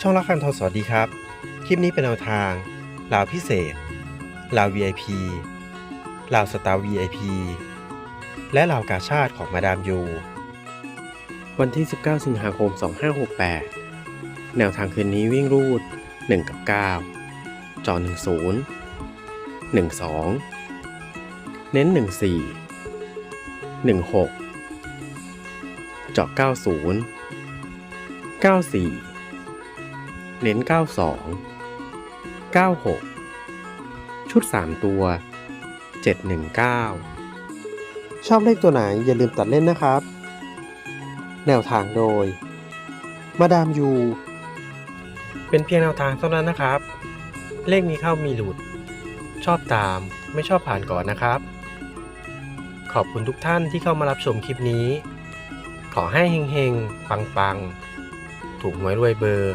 ช่องละคันทองสวัสดีครับ คลิปนี้เป็นแนวทางลาวพิเศษลาว VIP ลาวสตาร์ VIP และลาวกาชาติของมาดามยู วันที่ 19 สิงหาคม 2568 แนวทางคืนนี้วิ่งรูด 1 กับ 9 จอ 10 12 เน้น 14 16 เจาะ90 94 เน้น 92 96 ชุด 3 ตัว 719 ชอบเลขตัวไหนอย่าลืมตัดเล่นนะครับ แนวทางโดย มาดามยู เป็นเพียงแนวทางเท่านั้นนะครับ เลขมีเข้ามีหลุด ชอบตามไม่ชอบผ่านก่อนนะครับ ขอบคุณทุกท่านที่เข้ามารับชมคลิปนี้ ขอให้เฮงๆ ปังๆ ถูกหวยรวยเบอร์